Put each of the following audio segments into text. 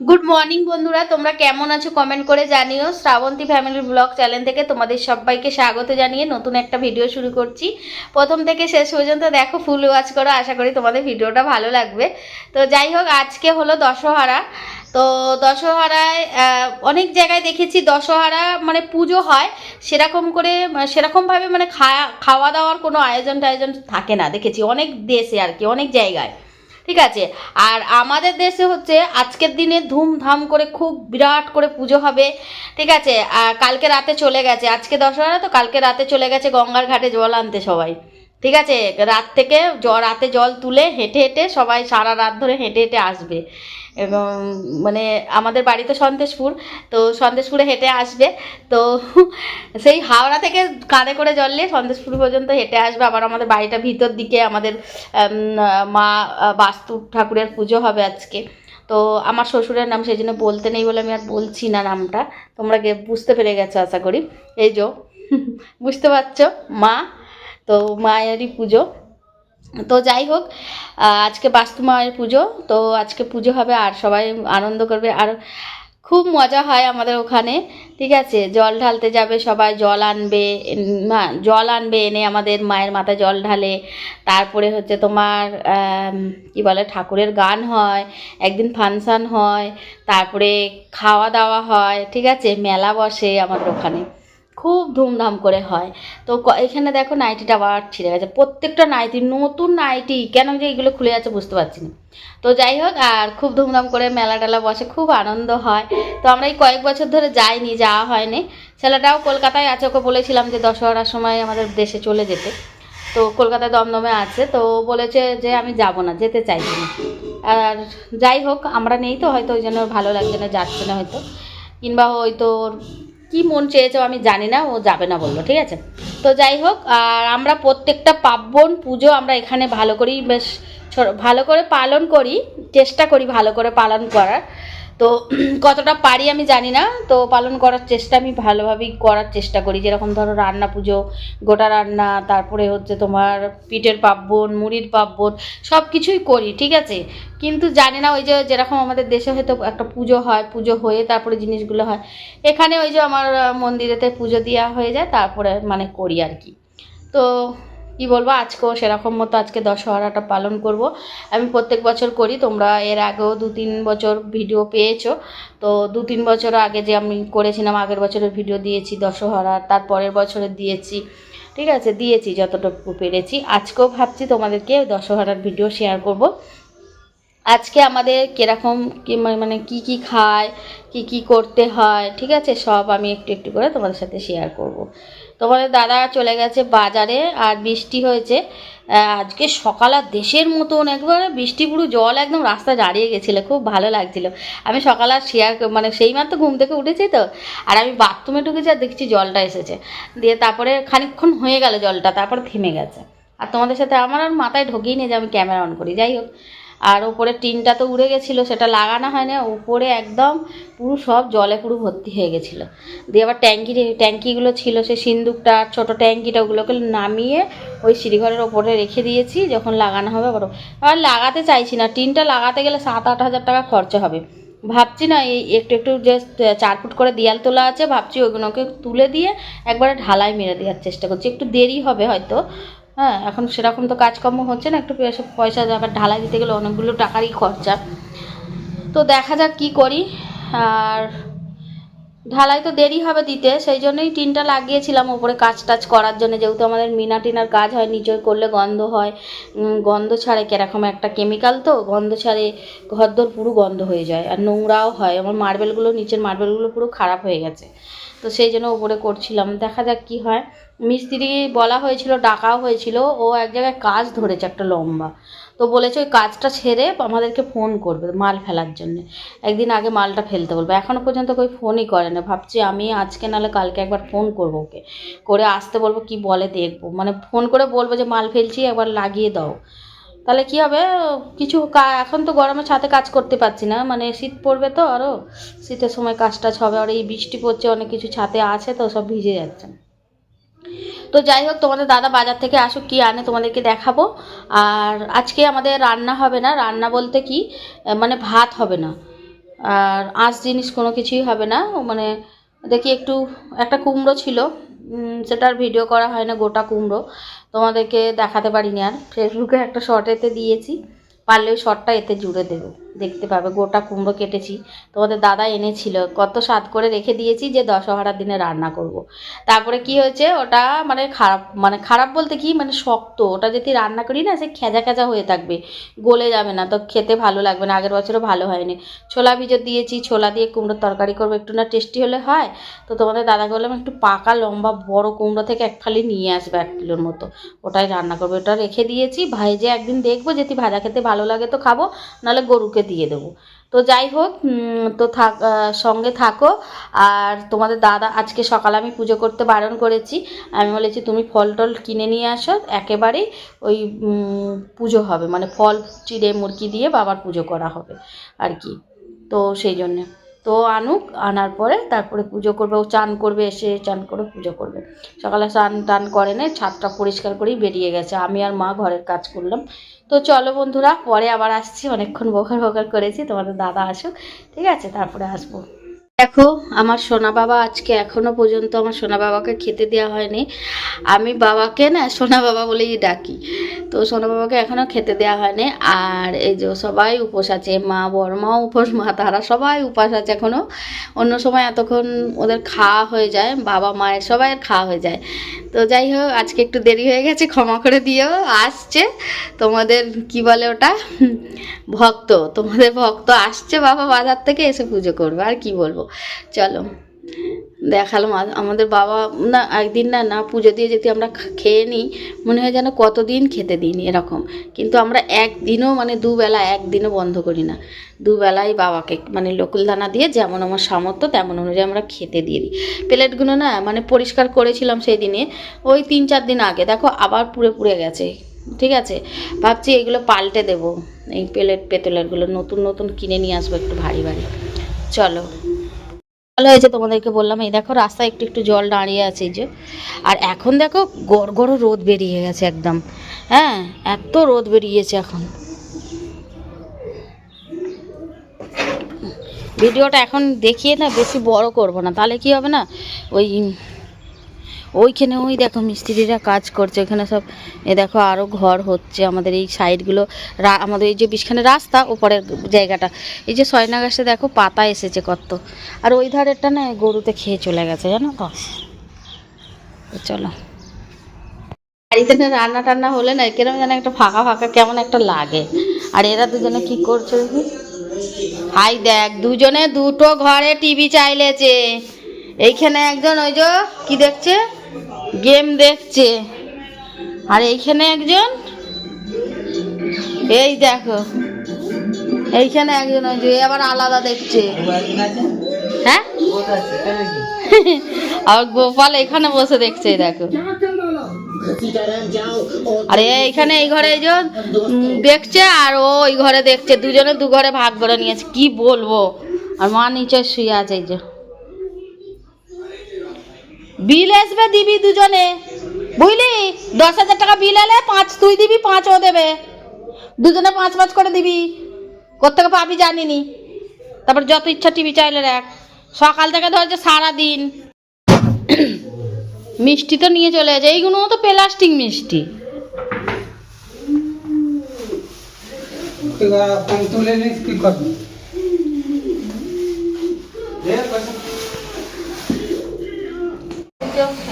Good morning বন্ধুরা। তোমরা কেমন আছো? কমেন্ট করে জানিও। শ্রাবন্তী ফ্যামিলি ব্লগ চ্যানেল থেকে তোমাদের সবাইকে স্বাগত জানিয়ে নতুন একটা ভিডিও শুরু করছি। প্রথম থেকে শেষ পর্যন্ত দেখো ফুল ওয়াচ করো। আশা করি তোমাদের ভিডিওটা ভালো লাগবে। তো যাই হোক, আজকে হলো দশহারা। তো দশহারায় অনেক জায়গায় দেখেছি দশহারা মানে পুজো হয়। সেরকম করে সেরকমভাবে মানে খাওয়া খাওয়া দাওয়ার কোনো আয়োজন টায়োজন থাকে না। দেখেছি অনেক দেশে আর কি, অনেক জায়গায়। ঠিক আছে? আর আমাদের দেশে হচ্ছে আজকের দিনে ধুমধাম করে খুব বিরাট করে পুজো হবে, ঠিক আছে? আর কালকে রাতে চলে গেছে। আজকে দশহরা তো কালকে রাতে চলে গেছে গঙ্গার ঘাটে জল আনতে সবাই, ঠিক আছে? রাত থেকে জ, রাতে জল তুলে হেঁটে হেঁটে সবাই সারা রাত ধরে হেঁটে হেঁটে আসবে। মানে আমাদের বাড়ি তো সন্দেশপুর, তো সন্দেশপুরে হেঁটে আসবে। তো সেই হাওড়া থেকে কাঁধে করে জল নিয়ে সন্দেশপুর পর্যন্ত হেঁটে আসবে। আবার আমাদের বাড়িটা ভিতর দিকে আমাদের মা, বাস্তু ঠাকুরের পুজো হবে আজকে। তো আমার শ্বশুরের নাম সেই জন্য বলতে নেই বলে আমি আর বলছি না নামটা। তোমরা বুঝতে পেরে গেছো আশা করি। এই যো, বুঝতে পারছ? মা, তো মায়েরই পুজো। তো যাই হোক আজকে বাস্তু মায়ের পুজো, তো আজকে পুজো হবে আর সবাই আনন্দ করবে। আর খুব মজা হয় আমাদের ওখানে, ঠিক আছে? জল ঢালতে যাবে, সবাই জল আনবে না জল আনবে এনে আমাদের মায়ের মাথায় জল ঢালে। তারপরে হচ্ছে তোমার কি বলে, ঠাকুরের গান হয়, একদিন ফাংশান হয়, তারপরে খাওয়া দাওয়া হয়, ঠিক আছে? মেলা বসে আমাদের ওখানে। খুব ধুমধাম করে হয়। তো এখানে দেখো নাইটিটা আবার ছিঁড়ে গেছে। প্রত্যেকটা নাইটি, নতুন নাইটি, কেন যে এগুলো খুলে যাচ্ছে বুঝতে পারছি না। তো যাই হোক, আর খুব ধুমধাম করে মেলা টেলা বসে, খুব আনন্দ হয়। তো আমরা এই কয়েক বছর ধরে যাইনি, যাওয়া হয়নি। ছেলেটাও কলকাতায় আছে, ওকে বলেছিলাম যে দশহরার সময় আমাদের দেশে চলে যেতে। তো কলকাতায় দমদমে আছে, তো বলেছে যে আমি যাব না, যেতে চাইছি না। আর যাই হোক, আমরা নেই তো, হয়তো ওই জন্য ভালো লাগছে না, যাচ্ছে না হয়তো। কিংবা হয়তো কি মন চেয়েছে আমি জানি না, ও যাবে না বলল, ঠিক আছে? তো যাই হোক, আর আমরা প্রত্যেকটা পার্বণ পুজো আমরা এখানে ভালো করেই বেশ ভালো করে পালন করি, চেষ্টা করি ভালো করে পালন করার। তো কতটা পারি আমি জানি না। তো পালন করার চেষ্টা আমি ভালোভাবেই করার চেষ্টা করি। যেরকম ধরো রান্না পুজো, গোটা রান্না, তারপরে হচ্ছে তোমার পিঠের পার্বণ, মুড়ির পার্বণ সব কিছুই করি, ঠিক আছে? কিন্তু জানি না ওই যে যেরকম আমাদের দেশে হয়তো একটা পুজো হয়, পুজো হয়ে তারপরে জিনিসগুলো হয়, এখানে ওই যে আমার মন্দিরেতে পুজো দেওয়া হয়ে যায়, তারপরে মানে করি আর কি। তো কি বলব, আজকেও সেরকম মতো আজকে দশহরাটা পালন করব। আমি প্রত্যেক বছর করি, তোমরা এর আগেও দু তিন বছর ভিডিও পেয়েছ। তো দু তিন বছর আগে যে আমি করেছিলাম, আগের বছরের ভিডিও দিয়েছি দশহরার তারপরের বছরে দিয়েছি। ঠিক আছে, দিয়েছি যতটুকু পেরেছি। আজকেও ভাবছি তোমাদেরকে দশহরার ভিডিও শেয়ার করব। আজকে আমাদের কীরকম মানে কি কি খায়, কি কি করতে হয়, ঠিক আছে, সব আমি একটু একটু করে তোমাদের সাথে শেয়ার করব। তোমাদের দাদা চলে গেছে বাজারে আর বৃষ্টি হয়েছে। আজকে সকাল আর দেশের মতন একবারে বৃষ্টি পুরো জল একদম রাস্তা দাঁড়িয়ে গেছিল, খুব ভালো লাগছিল। আমি সকাল আর শেয়ার মানে সেই মাত্র ঘুম থেকে উঠেছি তো, আর আমি বাথরুমে ঢুকেছি আর দেখছি জলটা এসেছে। দিয়ে তারপরে খানিকক্ষণ হয়ে গেল জলটা, তারপর থেমে গেছে। আর তোমাদের সাথে আমার আর মাথায় ঢোকেই নেই যে আমি ক্যামেরা অন করি, যাই হোক। আর ওপরে টিনটা তো উড়ে গেছিল, সেটা লাগানো হয় না উপরে একদম পুরো সব জলে পুরো ভর্তি হয়ে গেছিল। দিয়ে আবার ট্যাঙ্কি ট্যাঙ্কিগুলো ছিল, সেই সিন্দুকটা ছোট ট্যাঙ্কিটা, ওগুলোকে নামিয়ে ওই সিঁড়িঘরের ওপরে রেখে দিয়েছি, যখন লাগানো হবে বড়। আর লাগাতে চাইছি না, টিনটা লাগাতে গেলে সাত আট হাজার টাকা খরচা হবে। ভাবছি না, এই একটু একটু যে চার ফুট করে দেয়াল তোলা আছে, ভাবছি ওগুলোকে তুলে দিয়ে একবারে ঢালাই মেরে দেওয়ার চেষ্টা করছি। একটু দেরি হবে হয়তো হ্যাঁ এখন সেরকম তো কাজকর্ম হচ্ছে না, একটু পয়সা- আবার ঢালাই দিতে গেলে অনেকগুলো টাকারই খরচা। তো দেখা যাক কি করি। আর ঢালাই তো দেরি হবে দিতে, সেই জন্যই টিনটা লাগিয়েছিলাম ওপরে কাজ টাজ করার জন্য। যেহেতু আমাদের মিনা টিনার কাজ হয় নিচে করলে গন্ধ হয়। গন্ধ ছাড়ে কীরকম একটা কেমিক্যাল তো, গন্ধ ছাড়ে ঘরদোর পুরো গন্ধ হয়ে যায়। আর নোংরাও হয়, আমার মার্বেলগুলো, নিচের মার্বেলগুলো পুরো খারাপ হয়ে গেছে। তো সেই জন্য ওপরে করছিলাম, দেখা যাক কি হয়। মিস্ত্রি বলা হয়েছিল, ডাকাও হয়েছিল, ও এক জায়গায় কাজ ধরেছে একটা লম্বা। তো বলেছে ওই কাজটা ছেড়ে আমাদেরকে ফোন করবে মাল ফেলার জন্য। একদিন আগে মালটা ফেলতে বলবে। এখনও পর্যন্ত কই ফোনই করে না। ভাবছি আমি আজকে নাহলে কালকে একবার ফোন করব ওকে। করে আসতে বলব, কি বলে দেখব। মানে ফোন করে বলব যে মাল ফেলছি, একবার লাগিয়ে দাও। তাহলে কি হবে? কিছু এখন তো গরমে ছাতে কাজ করতে পারছি না। মানে শীত পড়বে তো আরও শীতের সময় কাজ টাজ হবে। আর এই বৃষ্টি পড়ছে, অনেক কিছু ছাতে আছে তো সব ভিজে যাচ্ছে। তো যাই হোক তোমাদের দাদা বাজার থেকে আসুক, কি আনে তোমাদেরকে দেখাবো। আর আজকে আমাদের রান্না হবে না। রান্না বলতে কি মানে ভাত হবে না। আর আঁশ জিনিস কোনো কিছুই হবে না। মানে দেখি একটু, একটা কুমড়ো ছিল। সেটার ভিডিও করা হয় না, গোটা কুমড়ো। তোমাদেরকে দেখাতে পারিনি আর। ফেসবুকে একটা শর্ট এতে দিয়েছি। পারলে ওই শর্টটা এতে জুড়ে দেবো। দেখতে পাবে, গোটা কুমড়ো কেটেছি। তোমাদের দাদা এনেছিল, কত স্বাদ করে রেখে দিয়েছি যে দশহরার দিনে রান্না করব। তারপরে কি হয়েছে, ওটা মানে খারাপ মানে খারাপ বলতে কি মানে শক্ত, ওটা যদি রান্না করি না, সে খেজা খেজা হয়ে থাকবে, গলে যাবে না, তো খেতে ভালো লাগবে না, আগের বছরও ভালো হয়নি। ছোলা ভিজো দিয়েছি, ছোলা দিয়ে কুমড়োর তরকারি করব, একটু না টেস্টি হলে হয়। তো তোমাদের দাদাকে বললাম, একটু পাকা লম্বা বড় কুমড়ো থেকে এক ফালি নিয়ে আসবে এক কিলোর মতো। ওটাই রান্না করব, ওটা রেখে দিয়েছি ভাইজে একদিন দেখব, যদি ভাজা খেতে ভালো লাগে তো খাব, নাহলে গরুকে দিয়ে দেবো। তো যাই হোক তো থাক সঙ্গে থাকো। আর তোমাদের দাদা, আজকে সকালে আমি পুজো করতে বারণ করেছি। আমি বলেছি, তুমি ফল টল কিনে নিয়ে আসো। একেবারেই ওই পুজো হবে। মানে ফল, চিড়ে, মুরগি দিয়ে বাবার পুজো করা হবে আর কি। তো সেই জন্যে। তো আনুক, আনার পরে তারপরে পুজো করবে। ও চান করবে, এসে চান করে পুজো করবে। সকালে স্নান টান করে না, ছাদটা পরিষ্কার করেই বেরিয়ে গেছে। আমি আর মা ঘরের কাজ করলাম। তো চলো বন্ধুরা, পরে আবার আসছি। অনেকক্ষণ বকার বকার করেছি। তোমাদের দাদা আসুক। ঠিক আছে, তারপরে আসব। দেখো, আমার সোনা বাবা আজকে এখনও পর্যন্ত আমার সোনা বাবাকে খেতে দেওয়া হয়নি। আমি বাবাকে না সোনা বাবা বলেই ডাকি। তো সোনা বাবাকে এখনও খেতে দেওয়া হয়নি। আর এই যে সবাই উপোস আছে, মা বড়মাও উপোস, মা, তারা সবাই উপাস আছে এখনও। অন্য সময় এতক্ষণ ওদের খাওয়া হয়ে যায়, বাবা, মায়ের সবাই খাওয়া হয়ে যায়। তো যাই হোক, আজকে একটু দেরি হয়ে গেছে, ক্ষমা করে দিও, আসছে। তোমাদের কি বলে ওটা? ভক্ত, তোমাদের ভক্ত আসছে বাবা বাজার থেকে এসে পুজো করবে, আর কি বলব? চলো। দেখালাম আমাদের বাবা না, একদিন না না পুজো দিয়ে যদি আমরা খেয়ে নিই, মনে হয় যেন কতদিন খেতে দিইনি এরকম। কিন্তু আমরা একদিনও মানে দুবেলা, একদিনও বন্ধ করি না। দুবেলাই বাবাকে মানে লোকুল দানা দিয়ে যেমন আমার সামর্থ্য, তেমন অনুযায়ী আমরা খেতে দিয়ে দিই। প্লেটগুলো না মানে পরিষ্কার করেছিলাম সেই দিনে। ওই তিন চার দিন আগে, দেখো আবার পুড়ে পুড়ে গেছে, ঠিক আছে? ভাবছি এগুলো পাল্টে দেব, এই প্লেট, পেতলেরগুলো, নতুন নতুন কিনে নিয়ে আসব একটু ভারী ভারী। চলো। ভালো হয়েছে তোমাদেরকে বললাম। এই দেখো, রাস্তায় একটু একটু জল দাঁড়িয়ে আছে যে। আর এখন দেখো, গড় গড় রোদ বেরিয়ে গেছে একদম। হ্যাঁ এত রোদ বেরিয়েছে এখন। ভিডিওটা এখন দেখিয়ে না, বেশি বড় করব না। তাহলে কি হবে না? ওই ওইখানে ওই দেখো মিস্ত্রিরা কাজ করছে, ওইখানে সব, এ দেখো আরও ঘর হচ্ছে, আমাদের এই সাইডগুলো আমাদের এই যে বিশখানে রাস্তা, ওপরের জায়গাটা, এই যে সয়না গাছে দেখো পাতা এসেছে কত, আর ওই ধারেরটা না গরুতে খেয়ে চলে গেছে, জানো তো? চলো। বাড়িতে না রান্না টান্না হলে না, কিরম যেন একটা ফাঁকা ফাঁকা কেমন একটা লাগে, আর এরা দুজনে কি করছে হাই দেখ, দুজনে দুটো ঘরে টিভি চাইলেছে, এইখানে একজন ওই যে, কি দেখছে? গেম দেখছে। আর এইখানে একজন? এই দেখো। এইখানে একজন আবার আলাদা দেখছে। হ্যাঁ? আর গোপাল এখানে বসে দেখছে দেখো। আরে এইখানে এই ঘরে এই দেখছে, আর ও ওই ঘরে দেখছে। দুজনে দু ঘরে ভাগ করে নিয়েছে। কি বলব? আর মা নিচে শুয়ে আছে এই যে। বিল আসবে দিবি দুজনে। বুঝলি? দশ হাজার টাকা বিল এলে পাঁচ তুই দিবি পাঁচ ও দেবে। দুজনে পাঁচ পাঁচ করে দিবি। কোথেকে পাবি জানিনি। তারপর যত ইচ্ছা টিভি চাইলে রাখ সকাল থেকে ধরছে সারাদিন। মিষ্টি তো নিয়ে চলে যায় এইগুলো তো প্লাস্টিক মিষ্টি। তুলে নিস কি করবি?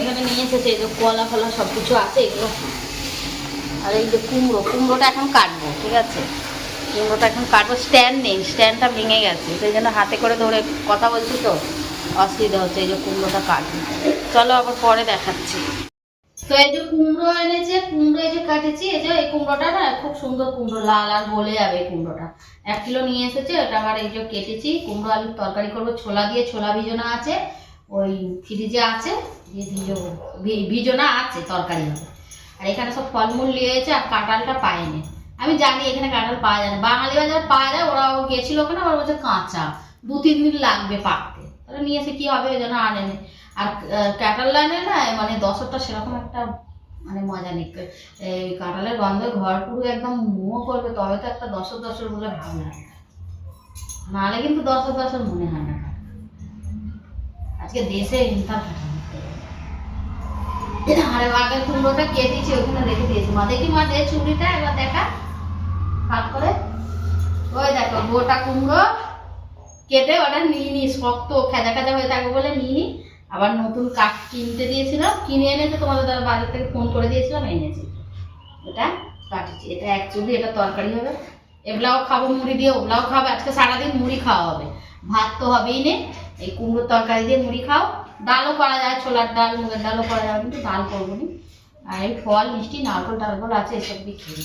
এখানে নিয়ে এসেছে, এই যে কলা ফলা সব কিছু আছে এগুলো। আর এই যে কুমড়ো, কুমড়োটা এখন কাটবো, ঠিক আছে? কুমড়োটা এখন কাটবো স্ট্যান্ড নেই স্ট্যান্ডটা ভেঙে গেছে। সেই জন্য হাতে করে ধরে কথা বলছি তো, অসুবিধা হচ্ছে, এই যে কুমড়োটা কাটবো। চলো আবার পরে দেখাচ্ছি। তো এই যে কুমড়ো এনেছে, কুমড়ো এই যে কাটেছি, এই যে এই কুমড়োটা না, খুব সুন্দর কুমড়ো, লাল আর গলে যাবে এই কুমড়োটা। এক কিলো নিয়ে এসেছে, ওটা আবার এই যে কেটেছি, কুমড়ো আলুর তরকারি করব, ছোলা দিয়ে ছোলা ভিজোনা আছে। ওই ফ্রিজে আছে দিয়ে ভিজো ভিজোনা আছে তরকারি হবে আর এখানে সব ফলমূল নিয়েছে আর কাঁঠালটা পায়নি। আমি জানি এখানে কাঁঠাল পাওয়া যায় না। বাঙালি বাজার পাওয়া যায় ওরা গেছিল ওখানে ওরা বলছে কাঁচা। দু তিন দিন লাগবে পাকতে। তাহলে নিয়ে এসে কি হবে ওই জন্য আনেনি। আর কাঁঠাল লাইনে না মানে দশটা সেরকম একটা মানে মজা নেই। এই কাঁঠালের গন্ধে ঘর পুরো একদম মোমো করবে, তবে তো একটা দশর দশর বলে ভাব লাগে। নাহলে কিন্তু দশ দশ মনে হয় না। আজকে দেশে ইনকাম আরে আগের কুমড়োটা কেটেছি ওখানে রেখে দিয়েছি। মা, দেখি মা, দে চুড়িটা, এবার দেখা। ভাগ করে। ওই দেখো, গোটা কুমড়ো কেটে ওটা নিয়ে নি, শক্ত, খেজা খেজা হয়ে থাকবে বলে নিয়ে নি। আবার নতুন কাঠ কিনতে দিয়েছিলাম। কিনে এনেছে, তোমাদের দাদা বাজার থেকে ফোন করে দিয়েছিলাম, এনেছি। এটা কাটিছি এটা অ্যাকচুয়ালি এটা তরকারি হবে। এগুলাও খাব, মুড়ি দিয়ে, ওগুলাও খাবে। আজকে সারাদিন মুড়ি খাওয়া হবে। ভাত তো হবেই নে। এই কুমড়োর তরকারি দিয়ে মুড়ি খাও। ডালও করা যায়, ছোলার ডাল, মুগের ডালও করা যাবে কিন্তু ডাল করব নি আর এই ফল, মিষ্টি, নারকল, টারকল আছে, এসব দিয়ে খেয়ে।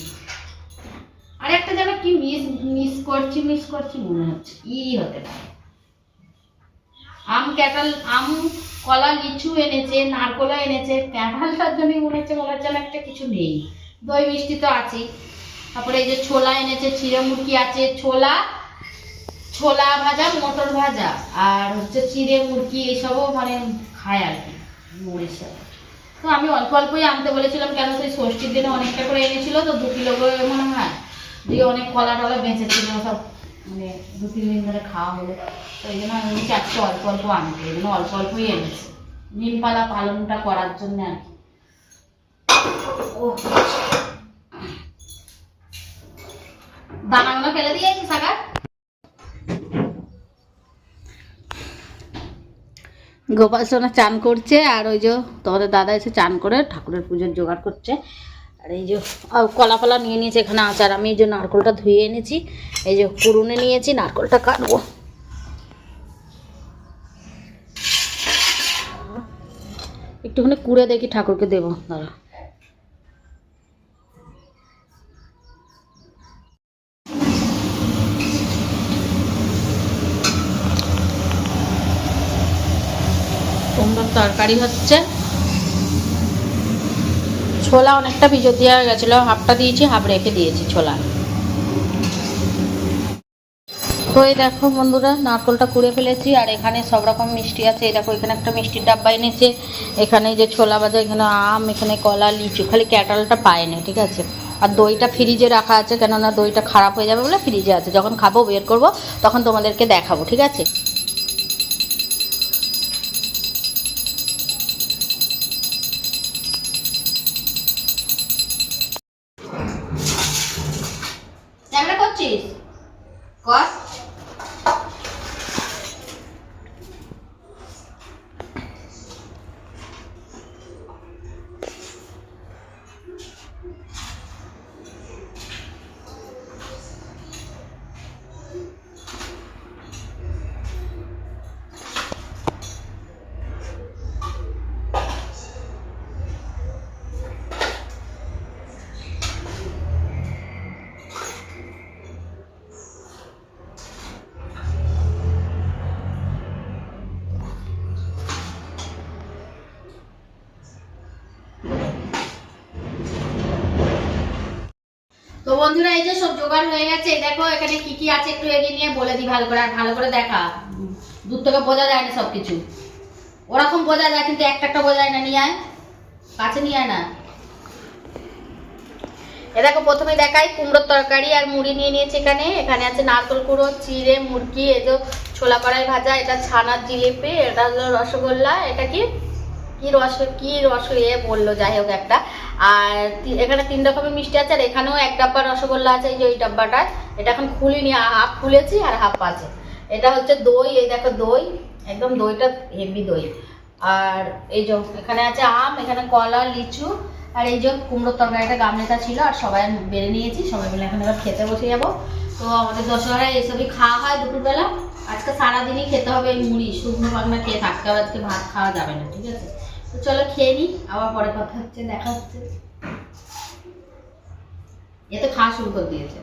আর একটা যেন কি মিস মিস করছি মিস করছি, মনে হচ্ছে, ই হতে পারে। আম ক্যাটাল, আম, কলা, লিচু এনেছে নারকলা এনেছে, ক্যাটালটার জন্য মনে হচ্ছে মনে হচ্ছে একটা কিছু নেই। দই মিষ্টি তো আছেই। তারপরে এই যে ছোলা এনেছে চিড়ে মুরগি আছে, ছোলা ছোলা ভাজা, মটর ভাজা আর হচ্ছে চিড়ে মুরগি এইসবও মানে খায় আর কি, মুড়ির সাথে। তো আমি অল্প অল্পই আনতে বলেছিলাম, কেন সেই ষষ্ঠীর দিনে অনেকটা করে এনেছিল, তো দু কিলো করে মনে হয়, দিয়ে অনেক কলা টলা বেঁচেছিল, সব মানে দু তিন দিন ধরে খাওয়া হলো। তো এই জন্য আমি আজকে অল্প অল্প আনতে, এই জন্য অল্প অল্পই এনেছে। নিমপালা পালনটা করার জন্য আর কি। দানাগুলো ফেলে দিয়েছি সাগা গোপাল সোনা চান করছে, আর ওই যে তোমাদের দাদা এসে চান করে ঠাকুরের পুজোর জোগাড় করছে। আর এই যে কলা ফলা নিয়ে নিয়েছে এখানে আচার। আমি এই যে নারকলটা ধুয়ে এনেছি, এই যে কুরুনে নিয়েছি, নারকলটা কাটবো। একটুখানি কুড়ে দেখি ঠাকুরকে দেবো দাঁড়া কুমড়োর তরকারি হচ্ছে। ছোলা অনেকটা ভিজো দেওয়া গেছিল, হাফটা দিয়েছি, হাফ রেখে দিয়েছি ছোলা। তো এই দেখো বন্ধুরা, নারকলটা কুড়ে ফেলেছি, আর এখানে সব রকম মিষ্টি আছে। এই দেখো, এখানে একটা মিষ্টির ডাব্বা এনেছে। এখানে যে ছোলা ভাজা এখানে আম, এখানে কলা, লিচু, খালি ক্যাটালটা পায়নি, ঠিক আছে? আর দইটা ফ্রিজে রাখা আছে, কেননা দইটা খারাপ হয়ে যাবে বলে ফ্রিজে আছে। যখন খাব, বের করব, তখন তোমাদেরকে দেখাবো, ঠিক আছে? ক্যামেরা করছিস বন্ধুরা, এই যে সব জোগাড় হয়ে গেছে দেখো, এখানে কি কি আছে একটু এগিয়ে নিয়ে বলে দিই, ভালো করে ভালো করে দেখা। দূর থেকে বোঝা যায় না সব কিছু ওরকম বোঝা যায়, কিন্তু একটা একটা বোঝা যায় না, নিয়ে কাছে নিয়ে না। এ দেখো, প্রথমে দেখাই কুমড়োর তরকারি আর মুড়ি নিয়ে নিয়েছি এখানে। এখানে আছে নারকল কুড়ো, চিড়ে, মুরগি, এই যে ছোলা কড়াই ভাজা, এটা ছানার জিলিপি, এটা হলো রসগোল্লা, এটা কি? কি রস কি রস এ বলল, যাই হোক একটা। আর এখানে তিন রকমের মিষ্টি আছে, আর এখানেও এক ডাব্বা রসগোল্লা আছে, এই যে ওই ডাব্বাটা এটা এখন খুলিনি হাফ খুলেছি আর হাফ আছে। এটা হচ্ছে দই, এই দেখো দই, একদম দইটা হেভি দই। আর এই যে এখানে আছে আম, এখানে কলা, লিচু, আর এই যে কুমড়োর তরকারিটা গামলেটা ছিল, আর সবাই বেড়ে নিয়েছি, সবাই মিলে এখন এবার খেতে বসে যাব। তো আমাদের দশহরায় এসবই খাওয়া হয় দুপুরবেলা। আজকে সারাদিনই খেতে হবে মুড়ি, শুকনো পাকনা খেয়ে থাকতে হবে, আজকে ভাত খাওয়া যাবে না, ঠিক আছে? তো চলো খেয়ে নিই আবার পরে কথা হচ্ছে, দেখা হচ্ছে। এ তো খাওয়া শুরু করে দিয়েছে।